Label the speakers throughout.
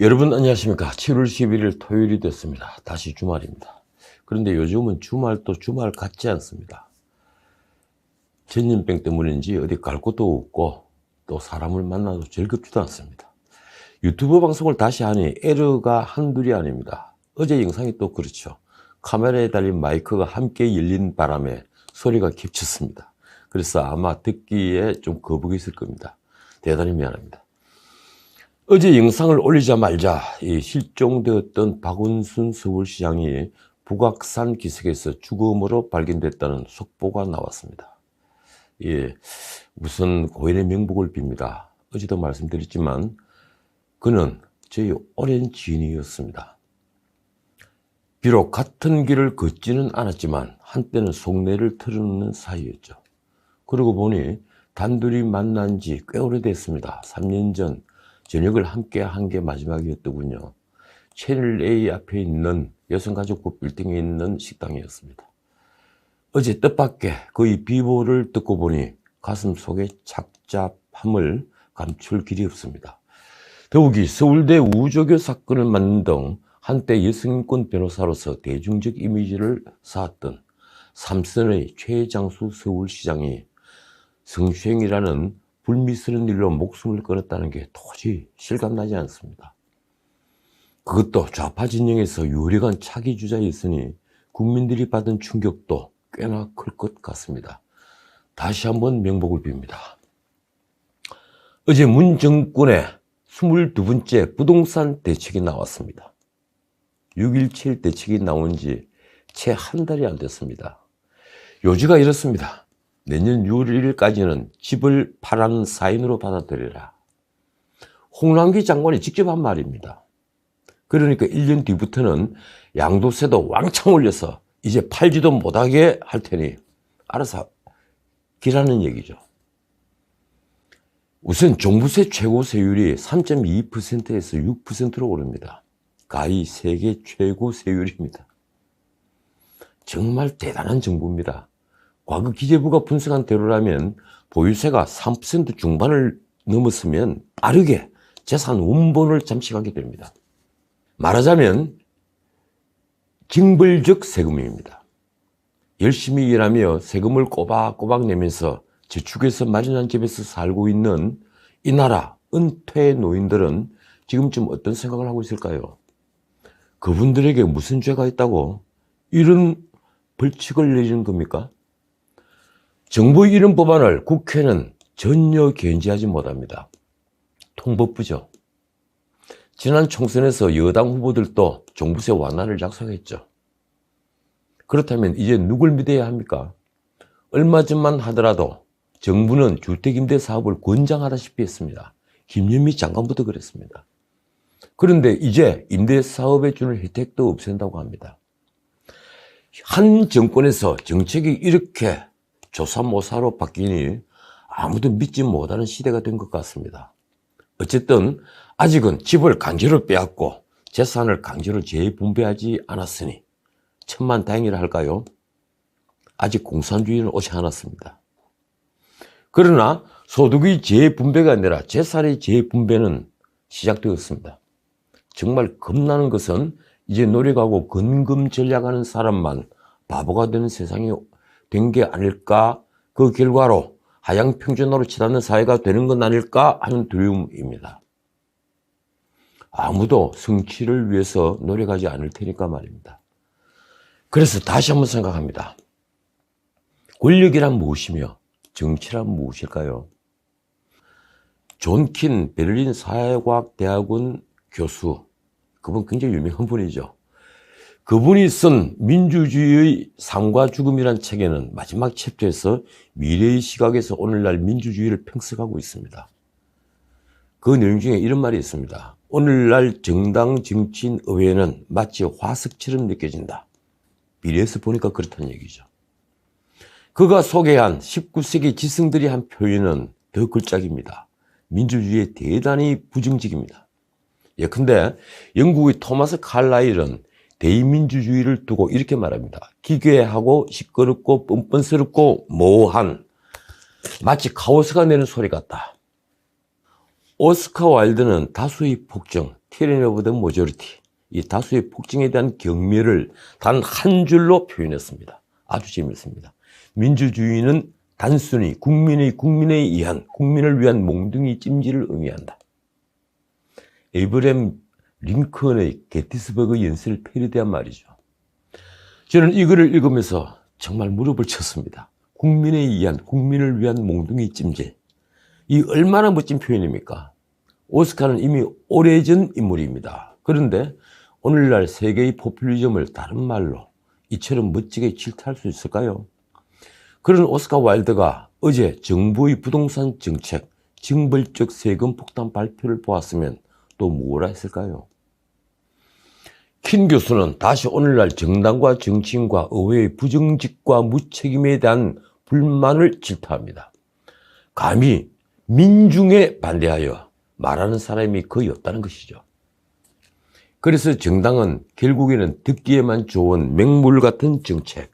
Speaker 1: 여러분 안녕하십니까? 7월 11일 토요일이 됐습니다. 다시 주말입니다. 그런데 요즘은 주말도 주말 같지 않습니다. 전염병 때문인지 어디 갈 곳도 없고 또 사람을 만나도 즐겁지도 않습니다. 유튜브 방송을 다시 하니 에러가 한둘이 아닙니다. 어제 영상이 또 그렇죠. 카메라에 달린 마이크가 함께 열린 바람에 소리가 겹쳤습니다. 그래서 아마 듣기에 좀 거북이 있을 겁니다. 대단히 미안합니다 어제 영상을 올리자마자 이 실종되었던 박원순 서울시장이 북악산 기슭에서 죽음으로 발견됐다는 속보가 나왔습니다. 예, 우선 고인의 명복을 빕니다. 어제도 말씀드렸지만 그는 저희 오랜 지인이었습니다. 비록 같은 길을 걷지는 않았지만 한때는 속내를 털어놓는 사이였죠. 그러고 보니 단둘이 만난 지 꽤 오래됐습니다. 3년 전 저녁을 함께 한 게 마지막이었더군요. 채널 A 앞에 있는 여성가족부 빌딩에 있는 식당이었습니다. 어제 뜻밖의 그의 비보를 듣고 보니 가슴 속에 착잡함을 감출 길이 없습니다. 더욱이 서울대 우조교 사건을 만든 등 한때 여성인권 변호사로서 대중적 이미지를 쌓았던 삼선의 최장수 서울시장이 성추행이라는 불미스러운 일로 목숨을 끊었다는 게 도저히 실감나지 않습니다. 그것도 좌파 진영에서 유력한 차기 주자였으니 국민들이 받은 충격도 꽤나 클 것 같습니다. 다시 한번 명복을 빕니다. 어제 문 정권의 22번째 부동산 대책이 나왔습니다. 6.17 대책이 나온 지 채 한 달이 안 됐습니다. 요지가 이렇습니다. 내년 6월 1일까지는 집을 파라는 사인으로 받아들여라. 홍남기 장관이 직접 한 말입니다. 그러니까 1년 뒤부터는 양도세도 왕창 올려서 이제 팔지도 못하게 할 테니 알아서 기라는 얘기죠. 우선 종부세 최고 세율이 3.2%에서 6%로 오릅니다. 가히 세계 최고 세율입니다. 정말 대단한 정부입니다. 과거 기재부가 분석한 대로라면 보유세가 3% 중반을 넘었으면 빠르게 재산 원본을 잠식하게 됩니다. 말하자면 징벌적 세금입니다. 열심히 일하며 세금을 꼬박꼬박 내면서 저축해서 마련한 집에서 살고 있는 이 나라 은퇴 노인들은 지금쯤 어떤 생각을 하고 있을까요? 그분들에게 무슨 죄가 있다고 이런 벌칙을 내리는 겁니까? 정부 이름 법안을 국회는 전혀 견지하지 못합니다. 통법부죠. 지난 총선에서 여당 후보들도 종부세 완화를 약속했죠. 그렇다면 이제 누굴 믿어야 합니까? 얼마 전만 하더라도 정부는 주택임대 사업을 권장하다시피 했습니다. 김현미 장관부터 그랬습니다. 그런데 이제 임대 사업에 주는 혜택도 없앤다고 합니다. 한 정권에서 정책이 이렇게 조사모사로 바뀌니 아무도 믿지 못하는 시대가 된 것 같습니다. 어쨌든 아직은 집을 강제로 빼앗고 재산을 강제로 재분배하지 않았으니 천만 다행이라 할까요? 아직 공산주의는 오지 않았습니다. 그러나 소득의 재분배가 아니라 재산의 재분배는 시작되었습니다. 정말 겁나는 것은 이제 노력하고 근금 전략하는 사람만 바보가 되는 세상이 된 게 아닐까 그 결과로 하향 평준화로 치닫는 사회가 되는 건 아닐까 하는 두려움입니다. 아무도 성취를 위해서 노력하지 않을 테니까 말입니다. 그래서 다시 한번 생각합니다. 권력이란 무엇이며 정치란 무엇일까요? 존킨 베를린 사회과학 대학원 교수, 그분 굉장히 유명한 분이죠. 그분이 쓴 민주주의의 삶과 죽음이란 책에는 마지막 챕터에서 미래의 시각에서 오늘날 민주주의를 평석하고 있습니다. 그 내용 중에 이런 말이 있습니다. 오늘날 정당 정치인 의회는 마치 화석처럼 느껴진다. 미래에서 보니까 그렇다는 얘기죠. 그가 소개한 19세기 지성들이 한 표현은 더 글짝입니다. 민주주의에 대단히 부정적입니다. 예컨대 영국의 토마스 칼라일은 대의민주주의를 두고 이렇게 말합니다. 기괴하고 시끄럽고 뻔뻔스럽고 모호한 마치 카오스가 내는 소리 같다. 오스카 와일드는 다수의 폭정, tyranny of the majority, 이 다수의 폭증에 대한 경멸을 단 한 줄로 표현했습니다. 아주 재밌습니다. 민주주의는 단순히 국민의 국민에 의한 국민을 위한 몽둥이 찜질을 의미한다. 에이브렘 링컨의 게티스버그 연설을 패러디한 말이죠. 저는 이 글을 읽으면서 정말 무릎을 쳤습니다. 국민에 의한 국민을 위한 몽둥이 찜질. 이 얼마나 멋진 표현입니까? 오스카는 이미 오래전 인물입니다. 그런데 오늘날 세계의 포퓰리즘을 다른 말로 이처럼 멋지게 질타할 수 있을까요? 그런 오스카 와일드가 어제 정부의 부동산 정책, 징벌적 세금 폭탄 발표를 보았으면 또 뭐라 했을까요? 킨 교수는 다시 오늘날 정당과 정치인과 의회의 부정직과 무책임에 대한 불만을 질타합니다. 감히 민중에 반대하여 말하는 사람이 거의 없다는 것이죠. 그래서 정당은 결국에는 듣기에만 좋은 맹물 같은 정책,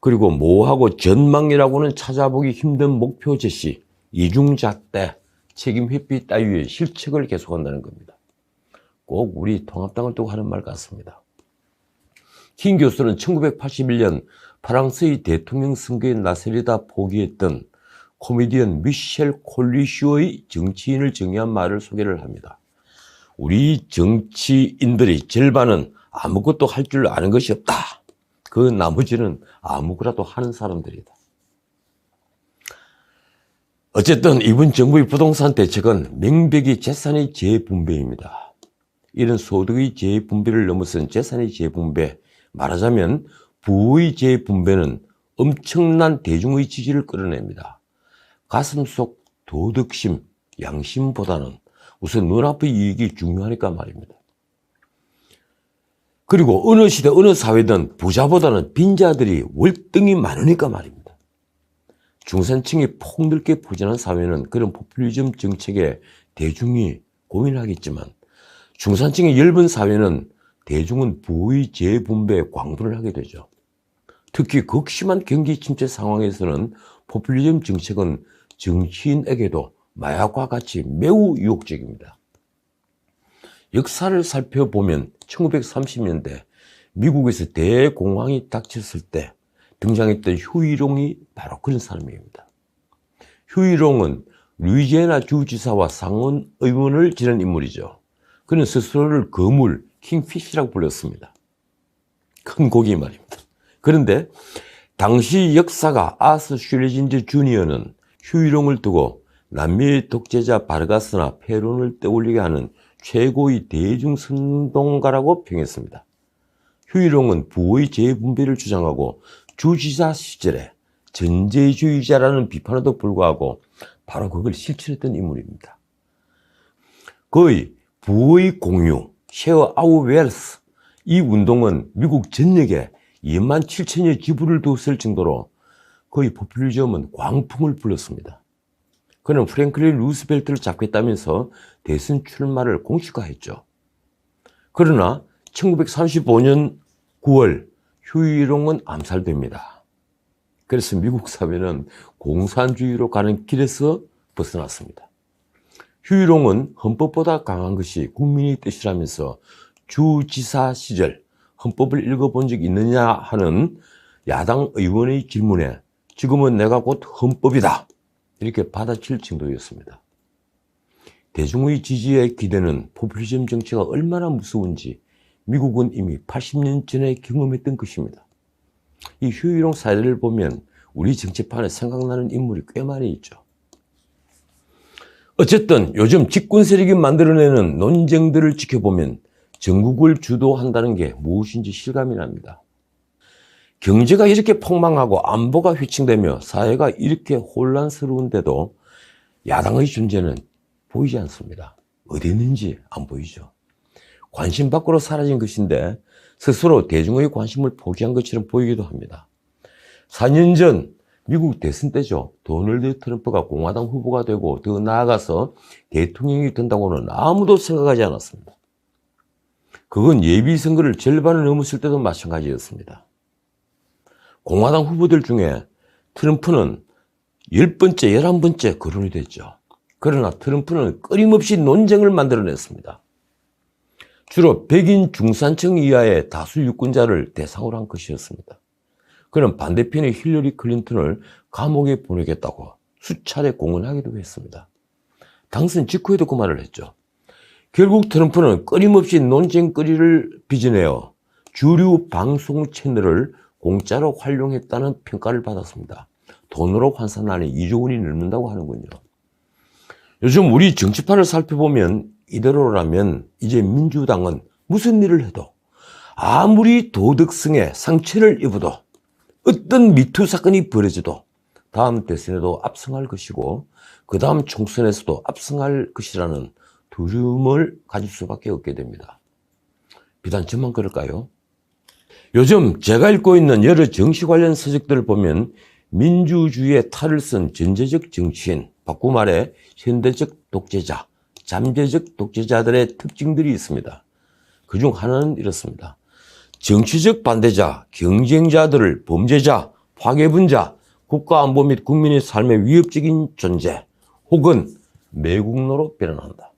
Speaker 1: 그리고 뭐하고 전망이라고는 찾아보기 힘든 목표 제시, 이중잣대, 책임 회피 따위의 실책을 계속한다는 겁니다. 꼭 우리 통합당을 두고 하는 말 같습니다. 킹 교수는 1981년 프랑스의 대통령 선거에 나서려다 포기했던 코미디언 미셸 콜리슈의 정치인을 정의한 말을 소개를 합니다. 우리 정치인들의 절반은 아무것도 할 줄 아는 것이 없다. 그 나머지는 아무거라도 하는 사람들이다. 어쨌든 이번 정부의 부동산 대책은 명백히 재산의 재분배입니다. 이런 소득의 재분배를 넘어선 재산의 재분배, 말하자면 부의 재분배는 엄청난 대중의 지지를 끌어냅니다. 가슴 속 도덕심, 양심보다는 우선 눈앞의 이익이 중요하니까 말입니다. 그리고 어느 시대, 어느 사회든 부자보다는 빈자들이 월등히 많으니까 말입니다. 중산층이 폭넓게 포진한 사회는 그런 포퓰리즘 정책에 대중이 고민하겠지만 중산층이 엷은 사회는 대중은 부의 재분배에 광분을 하게 되죠. 특히 극심한 경기 침체 상황에서는 포퓰리즘 정책은 정치인에게도 마약과 같이 매우 유혹적입니다. 역사를 살펴보면 1930년대 미국에서 대공황이 닥쳤을 때 등장했던 휴일용이 바로 그런 사람입니다. 휴일용은 루이지애나 주지사와 상원 의원을 지낸 인물이죠. 그는 스스로를 거물, 킹피시라고 불렀습니다. 큰 고기 말입니다. 그런데 당시 역사가 아스 슐레진즈 주니어는 휴일용을 두고 남미의 독재자 바르가스나 페론을 떠올리게 하는 최고의 대중선동가라고 평했습니다. 휴일용은 부의 재분배를 주장하고 주지사 시절에 전제주의자라는 비판에도 불구하고 바로 그걸 실천했던 인물입니다. 거의 부의 공유, 쉐어 아우 웰스 이 운동은 미국 전역에 2만 7천여 기부를 두었을 정도로 거의 포퓰리즘은 광풍을 불렀습니다. 그는 프랭클린 루스벨트를 잡겠다면서 대선 출마를 공식화했죠. 그러나 1935년 9월 휴일용은 암살됩니다. 그래서 미국 사회는 공산주의로 가는 길에서 벗어났습니다. 휴일용은 헌법보다 강한 것이 국민의 뜻이라면서 주지사 시절 헌법을 읽어본 적 있느냐 하는 야당 의원의 질문에 지금은 내가 곧 헌법이다. 이렇게 받아칠 정도였습니다. 대중의 지지에 기대는 포퓰리즘 정치가 얼마나 무서운지 미국은 이미 80년 전에 경험했던 것입니다. 이 휴일용 사례를 보면 우리 정치판에 생각나는 인물이 꽤 많이 있죠. 어쨌든 요즘 집권 세력이 만들어내는 논쟁들을 지켜보면 전국을 주도한다는 게 무엇인지 실감이 납니다. 경제가 이렇게 폭망하고 안보가 휘칭되며 사회가 이렇게 혼란스러운데도 야당의 존재는 보이지 않습니다. 어디 있는지 안 보이죠. 관심 밖으로 사라진 것인데 스스로 대중의 관심을 포기한 것처럼 보이기도 합니다. 4년 전 미국 대선 때죠. 도널드 트럼프가 공화당 후보가 되고 더 나아가서 대통령이 된다고는 아무도 생각하지 않았습니다. 그건 예비 선거를 절반을 넘었을 때도 마찬가지였습니다. 공화당 후보들 중에 트럼프는 10번째, 11번째 거론이 됐죠. 그러나 트럼프는 끊임없이 논쟁을 만들어냈습니다. 주로 백인 중산층 이하의 다수 유권자를 대상으로 한 것이었습니다. 그는 반대편의 힐러리 클린턴을 감옥에 보내겠다고 수차례 공언하기도 했습니다. 당선 직후에도 그 말을 했죠. 결국 트럼프는 끊임없이 논쟁거리를 빚어내어 주류 방송 채널을 공짜로 활용했다는 평가를 받았습니다. 돈으로 환산하니 2조 원이 넘는다고 하는군요. 요즘 우리 정치판을 살펴보면 이대로라면 이제 민주당은 무슨 일을 해도 아무리 도덕성에 상처를 입어도 어떤 미투 사건이 벌어져도 다음 대선에도 압승할 것이고 그 다음 총선에서도 압승할 것이라는 두려움을 가질 수밖에 없게 됩니다. 비단 저만 그럴까요? 요즘 제가 읽고 있는 여러 정치 관련 서적들을 보면 민주주의의 탈을 쓴 전제적 정치인, 바꾸 말해 현대적 독재자, 잠재적 독재자들의 특징들이 있습니다. 그중 하나는 이렇습니다. 정치적 반대자, 경쟁자들을 범죄자, 파괴분자, 국가안보 및 국민의 삶에 위협적인 존재, 혹은 매국노로 변환한다.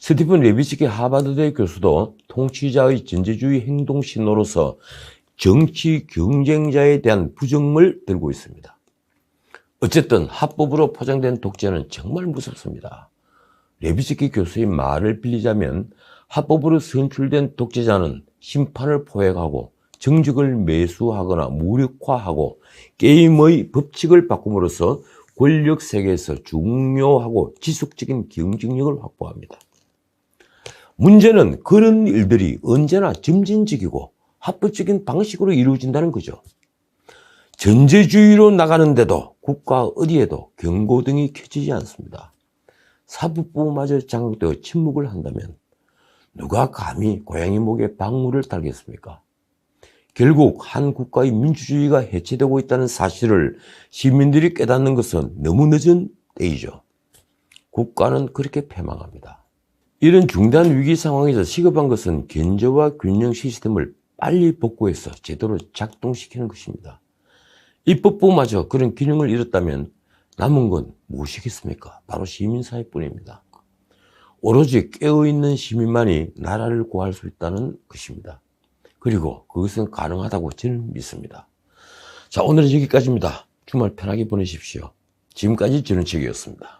Speaker 1: 스티븐 레비츠키 하버드대 교수도 통치자의 전제주의 행동 신호로서 정치 경쟁자에 대한 부정을 들고 있습니다. 어쨌든 합법으로 포장된 독재는 정말 무섭습니다. 레비츠키 교수의 말을 빌리자면 합법으로 선출된 독재자는 심판을 포획하고 정직을 매수하거나 무력화하고 게임의 법칙을 바꿈으로써 권력 세계에서 중요하고 지속적인 경쟁력을 확보합니다. 문제는 그런 일들이 언제나 점진적이고 합법적인 방식으로 이루어진다는 거죠. 전제주의로 나가는데도 국가 어디에도 경고등이 켜지지 않습니다. 사법부마저 장악되어 침묵을 한다면 누가 감히 고양이 목에 방울을 달겠습니까? 결국 한 국가의 민주주의가 해체되고 있다는 사실을 시민들이 깨닫는 것은 너무 늦은 때이죠. 국가는 그렇게 패망합니다. 이런 중대한 위기 상황에서 시급한 것은 견제와 균형 시스템을 빨리 복구해서 제대로 작동시키는 것입니다. 입법부마저 그런 균형을 잃었다면 남은 건 무엇이겠습니까? 바로 시민사회뿐입니다. 오로지 깨어있는 시민만이 나라를 구할 수 있다는 것입니다. 그리고 그것은 가능하다고 저는 믿습니다. 자, 오늘은 여기까지입니다. 주말 편하게 보내십시오. 지금까지 저는 책이었습니다.